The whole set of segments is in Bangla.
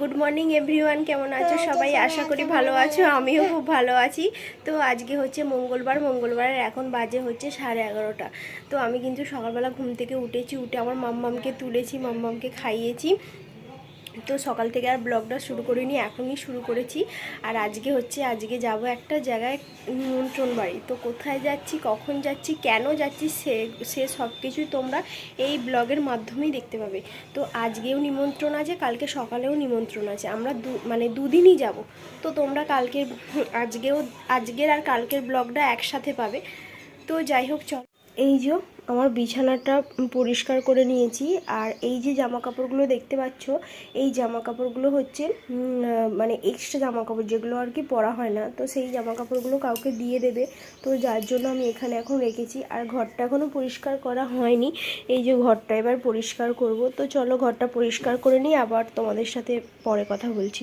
গুড মর্নিং এভরিওয়ান কেমন আছো? সবাই আশা করি ভালো আছো? আমিও খুব ভালো আছি। তো আজকে হচ্ছে মঙ্গলবার মঙ্গলবারের এখন বাজে হচ্ছে সাড়ে এগারোটা। তো আমি কিন্তু সকালবেলা ঘুম থেকে উঠেছি উঠে আমার মাম্মামকে তুলেছি মাম্মামকে খাইয়েছি। তো সকাল থেকে আর ব্লগটা শুরু করিনি, এখনই শুরু করেছি। আর আজকে হচ্ছে, আজকে যাব একটা জায়গায় নিমন্ত্রণ বাড়ি। তো কোথায় যাচ্ছি, কখন যাচ্ছি, কেন যাচ্ছি, সে সে সব কিছুই তোমরা এই ব্লগের মাধ্যমেই দেখতে পাবে। তো আজকেও নিমন্ত্রণ আছে, কালকে সকালেও নিমন্ত্রণ আছে। আমরা দু মানে দুদিনই যাব। তো তোমরা কালকের, আজকেও, আজকের আর কালকের ব্লগটা একসাথে পাবে। তো যাই হোক, চল। এই যে আমার বিছানাটা পরিষ্কার করে নিয়েছি, আর এই যে জামা কাপড়গুলো দেখতে পাচ্ছ, এই জামা কাপড়গুলো হচ্ছে মানে এক্সট্রা জামা কাপড় যেগুলো আর কি পরা হয় না, তো সেই জামা কাপড়গুলো কাউকে দিয়ে দেবে। তো যার জন্য আমি এখানে এখন রেখেছি, আর ঘরটা এখনও পরিষ্কার করা হয়নি। এই যে ঘরটা এবার পরিষ্কার করব। তো চলো ঘরটা পরিষ্কার করে নিই, আবার তোমাদের সাথে পরে কথা বলছি।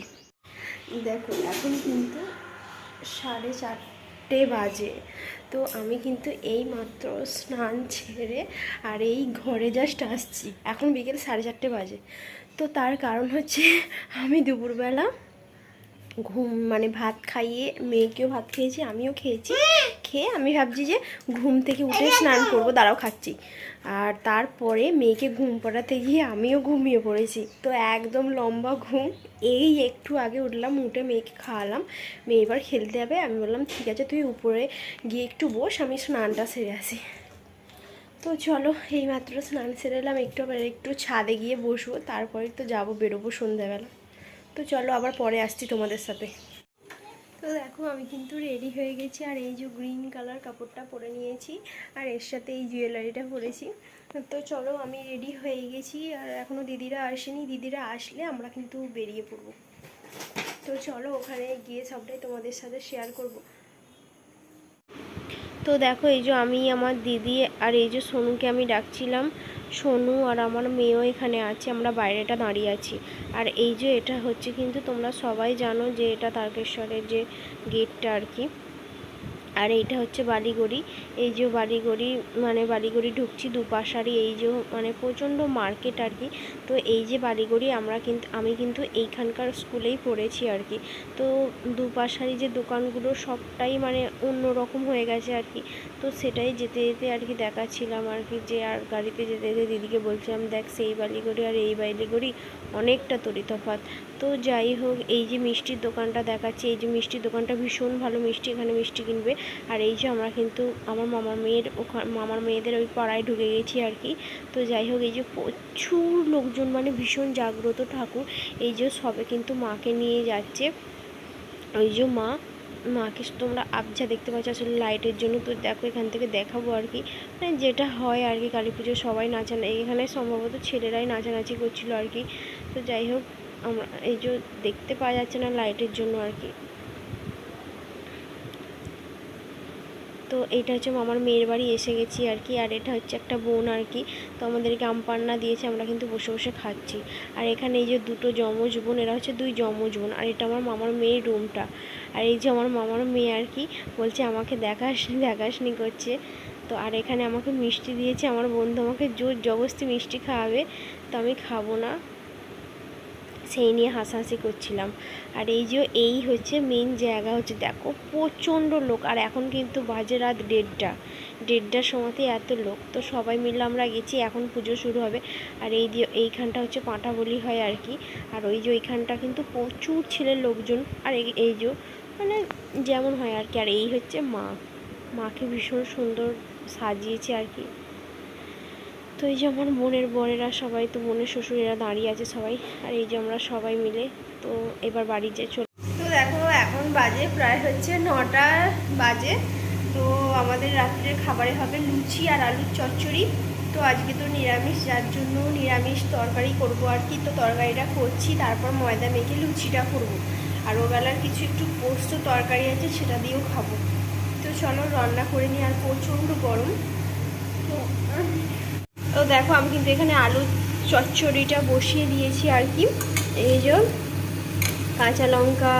দেখো, এখন কিন্তু সাড়ে চারটে বাজে। তো আমি কিন্তু এই মাত্র স্নান ছেড়ে আর এই ঘরে জাস্ট আসছি। এখন বিকেল সাড়ে চারটে বাজে। তো তার কারণ হচ্ছে আমি দুপুরবেলা ঘুম মানে ভাত খাইয়ে, মেয়েকেও ভাত খেয়েছি, আমিও খেয়েছি। খেয়ে আমি ভাবছি যে ঘুম থেকে উঠে স্নান করব দাঁড়াও খাচ্ছি। আর তারপরে মেয়েকে ঘুম পড়াতে গিয়ে আমিও ঘুমিয়ে পড়েছি। তো একদম লম্বা ঘুম। এই একটু আগে উঠলাম উঠে মেয়েকে খাওয়ালাম। মেয়ে এবার খেলতে যাবে। আমি বললাম ঠিক আছে তুই উপরে গিয়ে একটু বস আমি স্নানটা সেরে আসি। তো চলো এইমাত্র স্নান সেরে এলাম। একটু আবার একটু ছাদে গিয়ে বসবো। তারপরে তো যাব বেরোবো সন্ধ্যাবেলা। তো চলো আবার পরে আসছি তোমাদের সাথে। তো দেখো, আমি কিন্তু রেডি হয়ে গেছি আর এই যে গ্রিন কালার কাপড়টা পরে নিয়েছি আর এর সাথে এই জুয়েলারিটা পরেছি। তো চলো, আমি রেডি হয়ে গেছি আর এখনও দিদিরা আসেনি। দিদিরা আসলে আমরা কিন্তু বেরিয়ে পড়ব। তো চলো, ওখানে গিয়ে সবটাই তোমাদের সাথে শেয়ার করব। তো দেখো, এই যে আমি, আমার দিদি আর এই যে সোনুকে আমি ডাকছিলাম। সোনু আর আমার মেয়েও এখানে আছে, আমরা বাইরেটা দাঁড়িয়ে আছি। আর এই যে এটা হচ্ছে কিন্তু তোমরা সবাই জানো যে এটা তারকেশ্বরের যে গেটটা আর কি। আর এইটা হচ্ছে বালিগড়ি। এই যে বালিগড়ি মানে বালিগড়ি ঢুকছি দুপাশারি এই যে মানে প্রচণ্ড মার্কেট আর কি। তো এই যে বালিগড়ি আমরা কিন্তু আমি কিন্তু এইখানকার স্কুলেই পড়েছি আর কি। তো দুপাশারি যে দোকানগুলো সবটাই মানে অন্য রকম হয়ে গেছে আর কি। তো সেটাই যেতে যেতে আর কি দেখাচ্ছিলাম আর কি যে আর গাড়িতে যেতে যেতে দিদিকে বলছিলাম, দেখ সেই বালিগড়ি আর এই বালিগড়ি অনেকটা তরি তফাৎ তো যাই হোক, এই যে মিষ্টির দোকানটা দেখাচ্ছি। এই যে মিষ্টির দোকানটা ভীষণ ভালো, মিষ্টি এখানে মিষ্টি কিনবে। আর এই যে আমরা কিন্তু, আমার মামার মেয়ের ওখানে, মামার মেয়েদের ওই পাড়ায় ঢুকে গেছি আর কি। তো যাই হোক, এই যে প্রচুর লোকজন মানে ভীষণ জাগ্রত ঠাকুর। এই যে সবে কিন্তু মাকে নিয়ে যাচ্ছে। ওই যে মা, মাকে তোমরা আবজা দেখতে পাচ্ছ আসলে লাইটের জন্য। তো দেখো, এখান থেকে দেখাবো আর কি। মানে যেটা হয় আর কি, কালী পুজো সবাই নাচা এখানে সম্ভবত ছেলেরাই নাচানাচি করছিল আর কি। তো যাই হোক, আমরা এই যে দেখতে পাওয়া যাচ্ছে না লাইটের জন্য আর কি। তো এইটা হচ্ছে মামার মেয়ের বাড়ি, এসে গেছি আর কি। আর এটা হচ্ছে একটা বোন আর কি। তো আমাদেরকে আম পান্না দিয়েছে, আমরা কিন্তু বসে বসে খাচ্ছি। আর এখানে এই যে দুটো যমজ বোন, এরা হচ্ছে দুই যমজ বোন। আর এটা আমার মামার মেয়ের রুমটা আর এই যে আমার মামার মেয়ে আর কি, বলছে আমাকে দেখাস দেখাসনি করছে। তো আর এখানে আমাকে মিষ্টি দিয়েছে, আমার বন্ধু আমাকে জোর জবরদস্তি মিষ্টি খাওয়াবে, তো আমি খাব না। সেই নিয়ে হাসাহাসি করছিলাম। আর এই যে এই হচ্ছে মেন জায়গা হচ্ছে, দেখো প্রচণ্ড লোক। আর এখন কিন্তু বাজে রাত দেড়টা। দেড়টার সময়তে এত লোক। তো সবাই মিলে আমরা গেছি, এখন পুজো শুরু হবে। আর এই দিয়ে এইখানটা হচ্ছে পাঁঠা বলি হয় আর কি। আর ওই যে ওইখানটা কিন্তু প্রচুর ছেলের লোকজন। আর এই যে মানে যেমন হয় আর কি। আর এই হচ্ছে মা। মাকে ভীষণ সুন্দর সাজিয়েছে আর কি। তো এই যে আমার বোনের বরেরা সবাই, তো বোনের শ্বশুরেরা দাঁড়িয়ে আছে সবাই, আর এই যে আমরা সবাই মিলে, তো এবার বাড়ি যে চল তো দেখো, এখন বাজে প্রায় হচ্ছে নটা বাজে। তো আমাদের রাত্রের খাবারে হবে লুচি আর আলুর চচ্চড়ি। তো আজকে তো নিরামিষ, যার জন্য নিরামিষ তরকারি করব আর কি। তো তরকারিটা করছি, তারপর ময়দা মেখে লুচিটা করব। আর ওবেলার কিছু একটু পোস্ত তরকারি আছে, সেটা দিয়েও খাব। তো চলো, রান্না করে নিই, আর প্রচণ্ড গরম। তো তো দেখো, আমি কিন্তু এখানে আলু চচ্চড়িটা বসিয়ে দিয়েছি আর কি। এই যে কাঁচা লঙ্কা,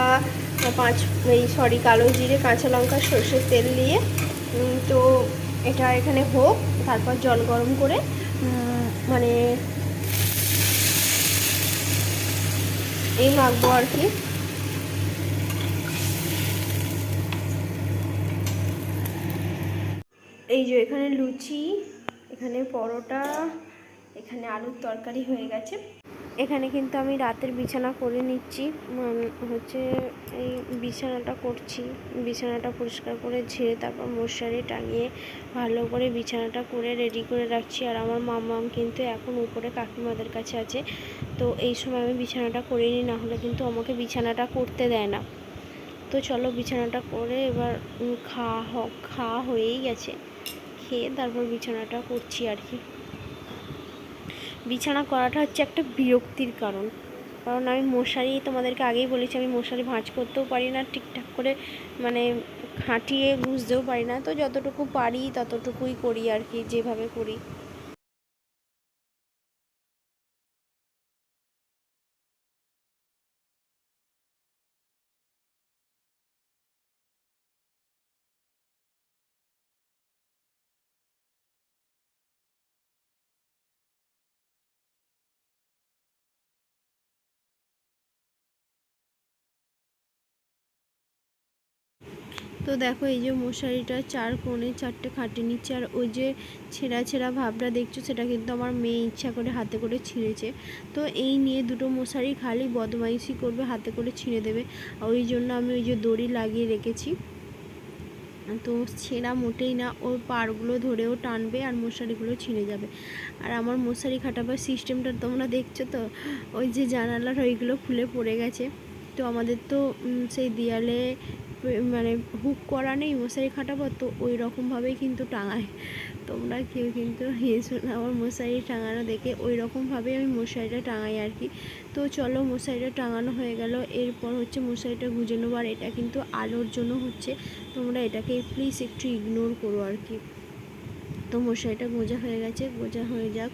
পাঁচ, এই সরি কালো জিরে, কাঁচা লঙ্কা, সর্ষের তেল দিয়ে তো এটা এখানে হোক, তারপর জল গরম করে মানে এই মাখবো আর কি। এই যে এখানে লুচি এখানে পরোটা, এখানে আলুর তরকারি হয়ে গেছে। এখানে কিন্তু আমি রাতের বিছানা করে নিচ্ছি। হচ্ছে এই বিছানাটা করছি। বিছানাটা পরিষ্কার করে ঝেড়ে তারপর মশারি টাঙিয়ে ভালো করে বিছানাটা করে রেডি করে রাখছি। আর আমার মামাম কিন্তু এখন উপরে কাকিমাদের কাছে আছে। তো এই সময় আমি বিছানাটা করে নিই না হলে কিন্তু আমাকে বিছানাটা করতে দেয় না। তো চলো বিছানাটা করে এবার খাওয়া খাওয়া হয়েই গেছে। খেয়ে তারপর বিছানাটা করছি আর কি। বিছানা করাটা হচ্ছে একটা বিরক্তির কারণ। কারণ আমি মশারি তোমাদেরকে আগেই বলেছি, আমি মশারি ভাঁজ করতেও পারি না, ঠিকঠাক করে মানে খাটিয়ে বুঝতেও পারি না। তো যতটুকু পারি ততটুকুই করি আর কি, যেভাবে করি। তো দেখো এই যে মশারিটা চার কোণে চারটে খাটে নিচ্ছে, আর ওই যে ছেঁড়া ছেঁড়া ভাবটা দেখছ সেটা কিন্তু আমার মেয়ে ইচ্ছা করে হাতে করে ছিঁড়েছে। তো এই নিয়ে দুটো মশারি খালি বদমাইশি করবে, হাতে করে ছিঁড়ে দেবে। আর ওই জন্য আমি ওই যে দড়ি লাগিয়ে রেখেছি। তো ছেঁড়া মোটেই না, ওর পাড়গুলো ধরেও টানবে আর মশারিগুলো ছিঁড়ে যাবে। আর আমার মশারি খাটাবার সিস্টেমটা তোমরা দেখছ তো? ওই যে জানালার ওইগুলো খুলে পড়ে গেছে। তো আমাদের তো সেই দেয়ালে মানে হুক করা নেই, মশারি খাটাবো, তো ওই রকমভাবেই কিন্তু টাঙায়। তোমরা কেউ কিন্তু হেসো আমার মশারি টাঙানো দেখে ওই রকমভাবেই আমি মশারিটা টাঙাই আর কি। তো চলো মশারিটা টাঙানো হয়ে গেল, এরপর হচ্ছে মশারিটা গুজে নেব, আর এটা কিন্তু আলোর জন্য হচ্ছে, তোমরা এটাকে প্লিজ একটু ইগনোর করো আর কি। তো মশারিটা গোজা হয়ে গেছে, গোজা হয়ে যাক।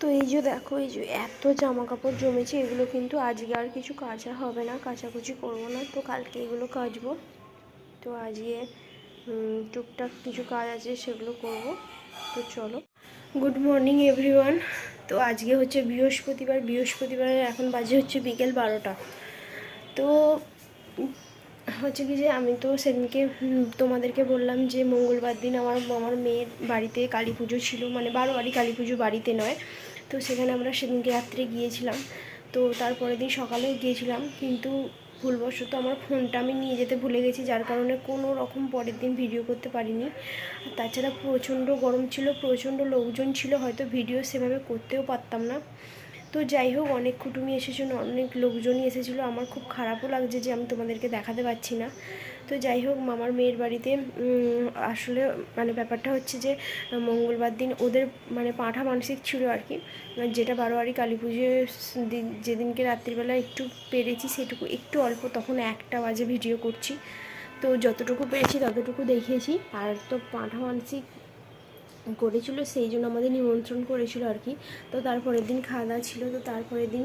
তো এই যে দেখো, এই যে এত জামা কাপড় জমেছে, এগুলো কিন্তু আজকে আর কিছু কাচা হবে না, কাচাকুচি করব না, তো কালকে এগুলো কাচবো। তো আজকে টুকটাক কিছু কাজ আছে, সেগুলো করব। তো চলো। গুড মর্নিং এভরিওয়ান তো আজকে হচ্ছে বৃহস্পতিবার। বৃহস্পতিবারের এখন বাজে হচ্ছে বিকেল বারোটা। তো, হচ্ছে কি যে আমি তো সেদিনকে তোমাদেরকে বললাম যে মঙ্গলবার দিন আমার আমার মেয়ের বাড়িতে কালী পুজো ছিল। মানে বারোয়ারি কালী পুজো বাড়িতে নয়। তো সেখানে আমরা সেদিনকে রাত্রে গিয়েছিলাম। তো তারপরের দিন সকালে গিয়েছিলাম। কিন্তু ভুলবশত আমার ফোনটা আমি নিয়ে যেতে ভুলে গেছি, যার কারণে কোনো রকম পরের দিন ভিডিও করতে পারিনি। তাছাড়া প্রচণ্ড গরম ছিল, প্রচণ্ড লোকজন ছিল, হয়তো ভিডিও সেভাবে করতেও পারতাম না। তো যাই হোক, অনেক কুটুমি এসেছিল, অনেক লোকজনই এসেছিল। আমার খুব খারাপও লাগছে যে আমি তোমাদেরকে দেখাতে পারছি না। তো যাই হোক, মামার মেয়ের বাড়িতে আসলে মানে ব্যাপারটা হচ্ছে যে, মঙ্গলবার দিন ওদের মানে পাঁঠা মানসিক ছিল আর কি। যেটা বারোয়ারি কালী পুজোর দিন, যেদিনকে রাত্রিবেলা একটু পেরেছি সেটুকু, একটু অল্প, তখন একটা বাজে ভিডিও করছি। তো যতটুকু পেরেছি ততটুকু দেখেছি। আর তো পাঁঠা মানসিক করেছিল, সেই জন্য আমাদের নিমন্ত্রণ করেছিল আর কি। তো তারপরের দিন খাওয়া দাওয়া ছিল, তো তারপরের দিন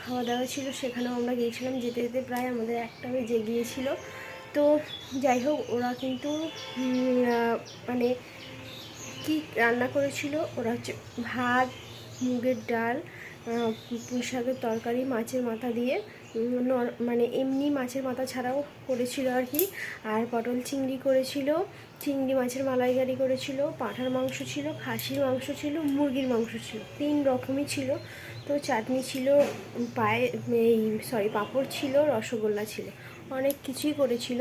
খাওয়া দাওয়া ছিল, সেখানেও আমরা গিয়েছিলাম। যেতে যেতে প্রায় আমাদের একটা বেজে গিয়েছিল। তো যাই হোক, ওরা কিন্তু মানে কি রান্না করেছিল? ওরা হচ্ছে ভাত, মুগের ডাল পুঁই শাকের তরকারি, মাছের মাথা দিয়ে। মানে এমনি মাছের মাথা ছাড়াও করেছিল আর কি। আর পটল চিংড়ি করেছিল, চিংড়ি মাছের মালাইকারি করেছিল, পাঁঠার মাংস ছিল, খাসির মাংস ছিল, মুরগির মাংস ছিল। তিন রকমই ছিল। তো চাটনি ছিল, পায়ে, এই সরি পাঁপড় ছিল, রসগোল্লা ছিল। অনেক কিছুই করেছিল।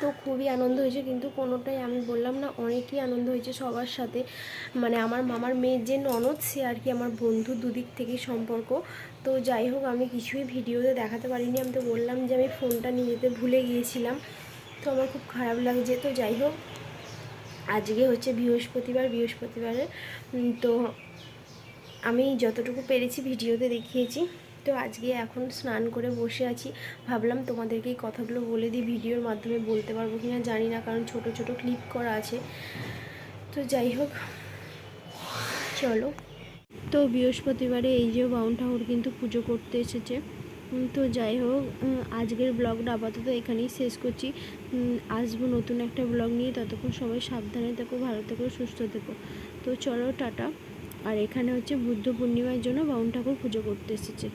তো খুবই আনন্দ হয়েছে, কিন্তু কোনোটাই আমি বললাম না, অনেকই আনন্দ হয়েছে সবার সাথে। মানে আমার মামার মেয়ের যে ননদ, সে আর কি আমার বন্ধু দুদিক থেকেই সম্পর্ক। তো যাই হোক, আমি কিছুই ভিডিওতে দেখাতে পারিনি। আমি তো বললাম যে আমি ফোনটা নিয়ে যেতে ভুলে গিয়েছিলাম। তো আমার খুব খারাপ লাগছে। তো যাই হোক, আজকে হচ্ছে বৃহস্পতিবার, বৃহস্পতিবারে। তো আমি যতটুকু পেরেছি ভিডিওতে দেখিয়েছি। তো আজকে এখন স্নান করে বসে আছি। ভাবলাম তোমাদেরকে এই কথাগুলো বলে দিই। ভিডিওর মাধ্যমে বলতে পারব কি না জানি না, কারণ ছোট ছোট ক্লিপ করা আছে। তো যাই হোক, চলো। তো বৃহস্পতিবারে এই যে বাউন ঠাকুর কিন্তু পুজো করতে এসেছে। তো যাই হোক আজকের ব্লগটা আপাতত এখানেই শেষ করছি। আসব নতুন একটা ব্লগ নিয়ে। ততক্ষণ সবাই সাবধানে থেকো, ভালো থেকো, সুস্থ থেকো। তো চলো টাটা। আর এখানে হচ্ছে বুদ্ধ পূর্ণিমার জন্য বাউন ঠাকুর পুজো করতে এসেছে।